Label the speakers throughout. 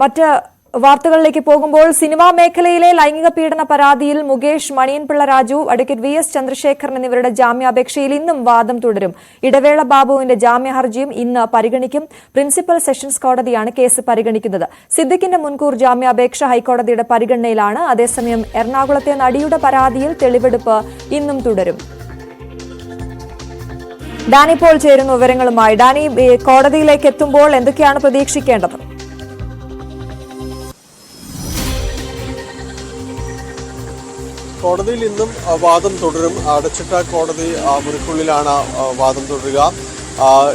Speaker 1: മറ്റ് വാർത്തകളിലേക്ക് പോകുമ്പോൾ സിനിമാ മേഖലയിലെ ലൈംഗിക പീഡന പരാതിയിൽ Mukesh Maniyanpilla Raju advocate V S Chandrasekharan എന്നിവരുടെ ജാമ്യാപേക്ഷയിൽ ഇന്നും വാദം തുടരും. ഇടവേള ബാബുവിന്റെ ജാമ്യ ഹർജിയും ഇന്ന് പരിഗണിക്കും. പ്രിൻസിപ്പൽ സെഷൻസ് കോടതിയാണ് കേസ് പരിഗണിക്കുന്നത്. സിദ്ദിഖിന്റെ മുൻകൂർ ജാമ്യാപേക്ഷ ഹൈക്കോടതിയുടെ പരിഗണനയിലാണ്. അതേസമയം എറണാകുളത്തെ നടിയുടെ പരാതിയിൽ തെളിവെടുപ്പ് ഇന്നും തുടരും. ഡാനി പോൾ ചേരുന്ന വിവരങ്ങളുമായി. ഡാനി കോടതിയിലേക്ക് എത്തുമ്പോൾ എന്തൊക്കെയാണ് പ്രതീക്ഷിക്കേണ്ടത്?
Speaker 2: കോടതിയിൽ ഇന്നും വാദം തുടരും. അടച്ചിട്ട കോടതി മുറിക്കുള്ളിലാണ് വാദം തുടരുക.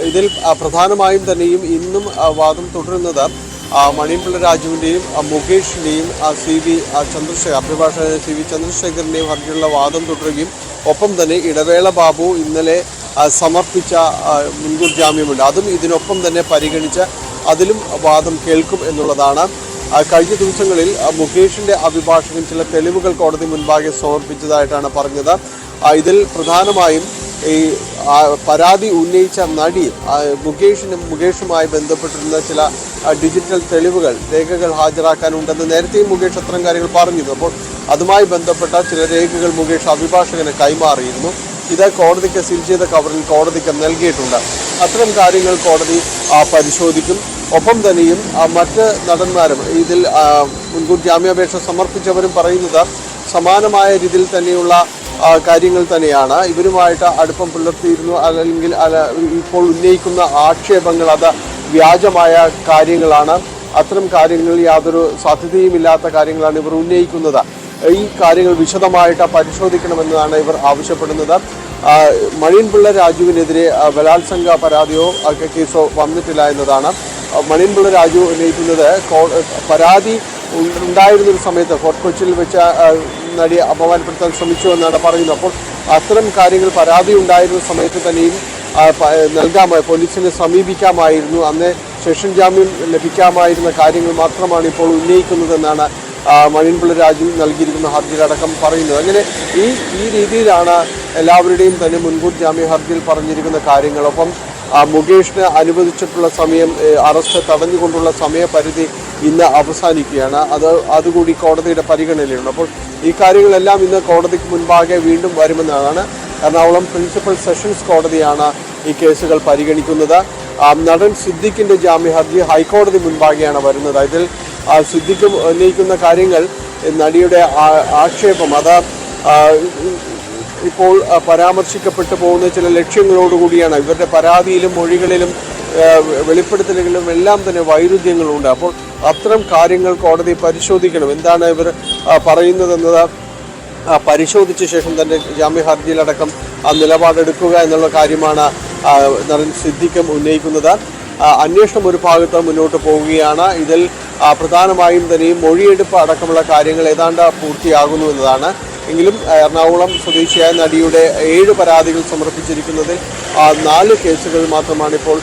Speaker 2: ഇതിൽ പ്രധാനമായും തന്നെയും ഇന്നും വാദം തുടരുന്നത് ആ, മണിയമ്പിള്ള രാജുവിന്റെയും മുകേഷിന്റെയും സി വി ചന്ദ്രശേഖർ അഭിഭാഷകൻ സി വി ചന്ദ്രശേഖരന്റെയും ഹർജിയുള്ള വാദം തുടരുകയും ഒപ്പം തന്നെ ഇടവേള ബാബു ഇന്നലെ സമർപ്പിച്ച മുൻകൂർ ജാമ്യമുണ്ട്. അതും ഇതിനൊപ്പം തന്നെ പരിഗണിച്ച് അതിലും വാദം കേൾക്കും എന്നുള്ളതാണ് കഴിഞ്ഞ ദിവസങ്ങളിൽ മുകേഷിന്റെ അഭിഭാഷകൻ ചില തെളിവുകൾ കോടതി മുൻപാകെ സമർപ്പിച്ചതായിട്ടാണ് പറഞ്ഞത്. ഇതിൽ പ്രധാനമായും ഈ പരാതി ഉന്നയിച്ച നടി മുകേഷിനും മുകേഷുമായി ബന്ധപ്പെട്ടിരുന്ന ചില ഡിജിറ്റൽ തെളിവുകൾ രേഖകൾ ഹാജരാക്കാനുണ്ടെന്ന് നേരത്തെയും മുകേഷ് അത്തരം കാര്യങ്ങൾ പറഞ്ഞിരുന്നു. അപ്പോൾ അതുമായി ബന്ധപ്പെട്ട ചില രേഖകൾ മുകേഷ് അഭിഭാഷകന് കൈമാറിയിരുന്നു. ഇത് കോടതിക്ക് സീൽ ചെയ്ത കവറിൽ കോടതിക്ക് നൽകിയിട്ടുണ്ട്. അത്തരം കാര്യങ്ങൾ കോടതി പരിശോധിക്കും. ഒപ്പം തന്നെയും മറ്റ് നടന്മാരും ഇതിൽ മുൻകൂർ ജാമ്യാപേക്ഷ സമർപ്പിച്ചവരും പറയുന്നത് സമാനമായ രീതിയിൽ തന്നെയുള്ള കാര്യങ്ങൾ തന്നെയാണ്. ഇവരുമായിട്ട് അടുപ്പം പുലർത്തിയിരുന്നു അല്ലെങ്കിൽ ഇപ്പോൾ ഉന്നയിക്കുന്ന ആക്ഷേപങ്ങൾ അത് വ്യാജമായ കാര്യങ്ങളാണ്. അത്തരം കാര്യങ്ങളിൽ യാതൊരു സാധ്യതയുമില്ലാത്ത കാര്യങ്ങളാണ് ഇവർ ഉന്നയിക്കുന്നത്. ഈ കാര്യങ്ങൾ വിശദമായിട്ട് പരിശോധിക്കണമെന്നാണ് ഇവർ ആവശ്യപ്പെടുന്നത്. മഴയൻപിള്ള രാജുവിനെതിരെ ബലാത്സംഗ പരാതിയോ കേസോ വന്നിട്ടില്ല എന്നതാണ്. മണിയൻപിള്ള രാജു ഉന്നയിക്കുന്നത് പരാതി ഉ- ഉണ്ടായിരുന്ന ഒരു സമയത്ത് ഫോർട്ട് കൊച്ചിയിൽ വെച്ച് നടിയെ അപമാനപ്പെടുത്താൻ ശ്രമിച്ചു എന്നാണ് പറയുന്നത്. അപ്പോൾ അത്തരം കാര്യങ്ങൾ പരാതി ഉണ്ടായിരുന്ന സമയത്ത് തന്നെയും നൽകാമായി പോലീസിനെ സമീപിക്കാമായിരുന്നു. അന്ന് സെഷൻ ജാമ്യം ലഭിക്കാമായിരുന്ന കാര്യങ്ങൾ മാത്രമാണ് ഇപ്പോൾ ഉന്നയിക്കുന്നതെന്നാണ് മണിൻപിള്ള രാജു നൽകിയിരിക്കുന്ന ഹർജിയിലടക്കം പറയുന്നത്. അങ്ങനെ ഈ ഈ രീതിയിലാണ് എല്ലാവരുടെയും തന്നെ മുൻകൂർ ജാമ്യ ഹർജിയിൽ പറഞ്ഞിരിക്കുന്ന ആ, മുകേഷിന് അനുവദിച്ചിട്ടുള്ള സമയം അറസ്റ്റ് തടഞ്ഞുകൊണ്ടുള്ള സമയപരിധി ഇന്ന് അവസാനിക്കുകയാണ്. അത് അതുകൂടി കോടതിയുടെ പരിഗണനയിലുണ്ട്. അപ്പോൾ ഈ കാര്യങ്ങളെല്ലാം ഇന്ന് കോടതിക്ക് മുൻപാകെ വീണ്ടും വരുമെന്നാണ് എറണാകുളം പ്രിൻസിപ്പൽ സെഷൻസ് കോടതിയാണ് ഈ കേസുകൾ പരിഗണിക്കുന്നത്. നടൻ സിദ്ദിഖിന്റെ ജാമ്യ ഹർജി ഹൈക്കോടതി മുൻപാകെയാണ് വരുന്നത്. ഇതിൽ സിദ്ദിഖ് ഉന്നയിക്കുന്ന കാര്യങ്ങൾ നടിയുടെ ആക്ഷേപം അത് ഇപ്പോൾ പരാമർശിക്കപ്പെട്ടു പോകുന്ന ചില ലക്ഷ്യങ്ങളോടുകൂടിയാണ് ഇവരുടെ പരാതിയിലും മൊഴികളിലും വെളിപ്പെടുത്തലുകളിലും എല്ലാം തന്നെ വൈരുദ്ധ്യങ്ങളുണ്ട്. അപ്പോൾ അത്തരം കാര്യങ്ങൾ കോടതി പരിശോധിക്കണം. എന്താണ് ഇവർ പറയുന്നതെന്നത്? പരിശോധിച്ച ശേഷം തന്നെ ജാമ്യ ഹർജിയിലടക്കം ആ നിലപാടെടുക്കുക എന്നുള്ള കാര്യമാണ് നടൻ സിദ്ദിഖും ഉന്നയിക്കുന്നത്. അന്വേഷണം ഒരു ഭാഗത്ത് മുന്നോട്ട് പോവുകയാണ്. ഇതിൽ പ്രധാനമായും തന്നെ മൊഴിയെടുപ്പ് അടക്കമുള്ള കാര്യങ്ങൾ ഏതാണ്ട് പൂർത്തിയാകുന്നു എന്നതാണ് എങ്കിലും എറണാകുളം സ്വദേശിയായ നടിയുടെ ഏഴ് പരാതികൾ സമർപ്പിച്ചിരിക്കുന്നതിൽ നാല് കേസുകൾ മാത്രമാണ് ഇപ്പോൾ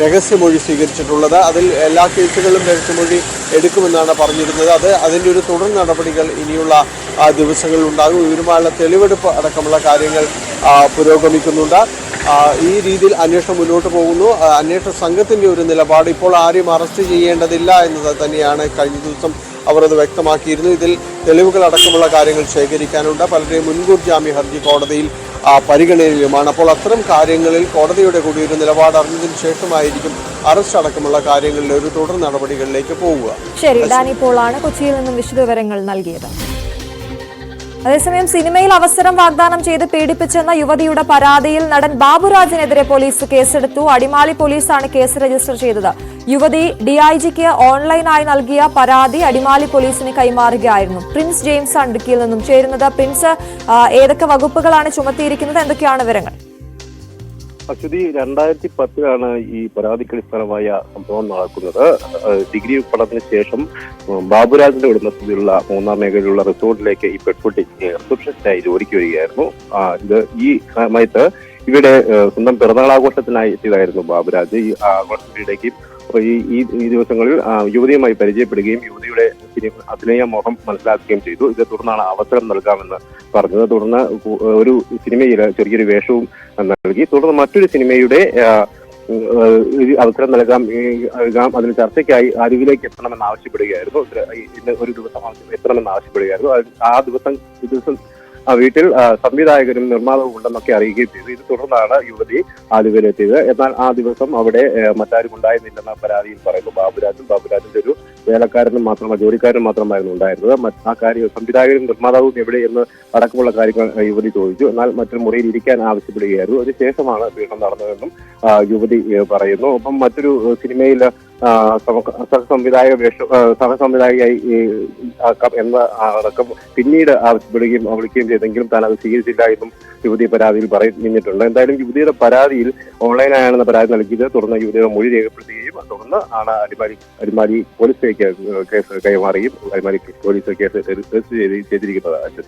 Speaker 2: രഹസ്യമൊഴി സ്വീകരിച്ചിട്ടുള്ളത്. അതിൽ എല്ലാ കേസുകളിലും രഹസ്യമൊഴി എടുക്കുമെന്നാണ് പറഞ്ഞിരുന്നത്. അത് അതിന്റെ ഒരു തുടർ നടപടികൾ ഇനിയുള്ള ദിവസങ്ങളിൽ ഉണ്ടാകും. ഇവരുമായുള്ള തെളിവെടുപ്പ് അടക്കമുള്ള കാര്യങ്ങൾ പുരോഗമിക്കുന്നുണ്ട്. ഈ രീതിയിൽ അന്വേഷണം മുന്നോട്ട് പോകുന്നു. അന്വേഷണ സംഘത്തിന്റെ ഒരു നിലപാട് ഇപ്പോൾ ആരെയും അറസ്റ്റ് ചെയ്യേണ്ടതില്ല എന്നത് തന്നെയാണ് കഴിഞ്ഞ ദിവസം അവർ അത് വ്യക്തമാക്കിയിരുന്നു. ഇതിൽ തെളിവുകൾ അടക്കമുള്ള കാര്യങ്ങൾ ശേഖരിക്കാനുണ്ട്. പലരുടെയും മുൻകൂർ ജാമ്യ ഹർജി കോടതിയിൽ പരിഗണനയിലുമാണ്. അപ്പോൾ അത്തരം കാര്യങ്ങളിൽ കോടതിയുടെ കൂടി ഒരു നിലപാട് അറിഞ്ഞതിന് ശേഷമായിരിക്കും അറസ്റ്റ് അടക്കമുള്ള കാര്യങ്ങളിൽ ഒരു തുടർ നടപടികളിലേക്ക് പോവുക.
Speaker 1: ശരി ഡാനി പോളാണ് കൊച്ചിയിൽ നിന്നും വിശദവിവരങ്ങൾ നൽകിയത്. അതേസമയം സിനിമയിൽ അവസരം വാഗ്ദാനം ചെയ്ത് പീഡിപ്പിച്ചെന്ന യുവതിയുടെ പരാതിയിൽ നടൻ ബാബുരാജിനെതിരെ പോലീസ് കേസെടുത്തു. അടിമാലി പോലീസാണ് കേസ് രജിസ്റ്റർ ചെയ്തത്. യുവതി ഡിഐജിക്ക് ഓൺലൈനായി നൽകിയ പരാതി അടിമാലി പോലീസിന് കൈമാറുകയായിരുന്നു. പ്രിൻസ് ജെയിംസ് ആണ് ഇടുക്കിയിൽ നിന്നും ചേരുന്നത്. പ്രിൻസ് ഏതൊക്കെ വകുപ്പുകളാണ് ചുമത്തിയിരിക്കുന്നത്? എന്തൊക്കെയാണ് വിവരങ്ങൾ?
Speaker 3: അശ്വതി രണ്ടായിരത്തി പത്തിലാണ് ഈ പരാതിക്ക് അടിസ്ഥാനമായ സംഭവം നടക്കുന്നത്. ഡിഗ്രി പഠനത്തിന് ശേഷം ബാബുരാജിന്റെ ഉടമസ്ഥതയിലുള്ള മൂന്നാം മേഖലയിലുള്ള റിസോർട്ടിലേക്ക് ഈ പെൺകുട്ടി റിസപ്ഷനിസ്റ്റായി ജോലിക്ക് വരികയായിരുന്നു. ഇത് ഈ സമയത്ത് ഇവിടെ സ്വന്തം പിറന്നാൾ ആഘോഷത്തിനായി എത്തിയതായിരുന്നു ബാബുരാജ്. ഈ ആഘോഷത്തിനിടയ്ക്ക് അപ്പൊ ഈ ഈ ദിവസങ്ങളിൽ യുവതിയുമായി പരിചയപ്പെടുകയും യുവതിയുടെ അഭിനയ മോഹം മനസ്സിലാക്കുകയും ചെയ്തു. ഇതേ തുടർന്നാണ് അവസരം നൽകാമെന്ന് പറഞ്ഞത്. തുടർന്ന് ഒരു സിനിമയിൽ ചെറിയൊരു വേഷവും നൽകി. തുടർന്ന് മറ്റൊരു സിനിമയുടെ അവസരം നൽകാം അതിന് ചർച്ചയ്ക്കായി അരുവിലേക്ക് എത്തണമെന്ന് ആവശ്യപ്പെടുകയായിരുന്നു. ഇന്ന് ഒരു ദിവസം എത്തണമെന്ന് ആവശ്യപ്പെടുകയായിരുന്നു. ആ ദിവസം ദിവസം വീട്ടിൽ സംവിധായകരും നിർമ്മാതാവും ഉണ്ടെന്നൊക്കെ അറിയുകയും ചെയ്തു. ഇത് തുടർന്നാണ് യുവതി ആലുവയിലെത്തിയത്. എന്നാൽ ആ ദിവസം അവിടെ മറ്റാരും ഉണ്ടായിരുന്നില്ലെന്ന പരാതിയിൽ പറയുന്നു. ബാബുരാജും ബാബുരാജിന്റെ ഒരു വേലക്കാരനും മാത്രം ജോലിക്കാരനും മാത്രമായിരുന്നു ഉണ്ടായിരുന്നത്. ആ കാര്യം സംവിധായകരും നിർമ്മാതാവും എവിടെ എന്ന് അടക്കമുള്ള കാര്യങ്ങൾ യുവതി ചോദിച്ചു. എന്നാൽ മറ്റൊരു മുറിയിൽ ഇരിക്കാൻ ആവശ്യപ്പെടുകയായിരുന്നു. അതിനുശേഷമാണ് പീഡനം നടന്നതെന്നും യുവതി പറയുന്നു. ഒപ്പം മറ്റൊരു സിനിമയിൽ സഹസംവിധായക വേഷം സഹസംവിധായകയായി എന്ന അടക്കം പിന്നീട് ആവശ്യപ്പെടുകയും വിളിക്കുകയും ചെയ്തെങ്കിലും താൻ അത് സ്വീകരിച്ചില്ല എന്നും യുവതി പരാതിയിൽ പറഞ്ഞിട്ടുണ്ട് എന്തായാലും യുവതിയുടെ പരാതിയിൽ ഓൺലൈനായാണ് പരാതി നൽകിയത് തുടർന്ന് യുവതിയുടെ മൊഴി രേഖപ്പെടുത്തുകയും തുടർന്ന് ആണ് അടിമാലി അടിമാലി പോലീസിലേക്ക് കേസ് കൈമാറുകയും അടിമാലി പോലീസ് കേസ് രജിസ്റ്റർ ചെയ്ത് ചെയ്തിരിക്കുന്നത്.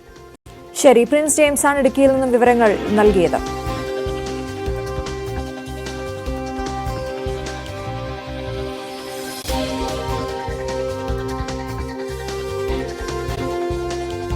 Speaker 1: ശരി പ്രിൻസ് ജെയിംസ് ആണ് ഇടുക്കിയിൽ നിന്നും വിവരങ്ങൾ നൽകിയത്.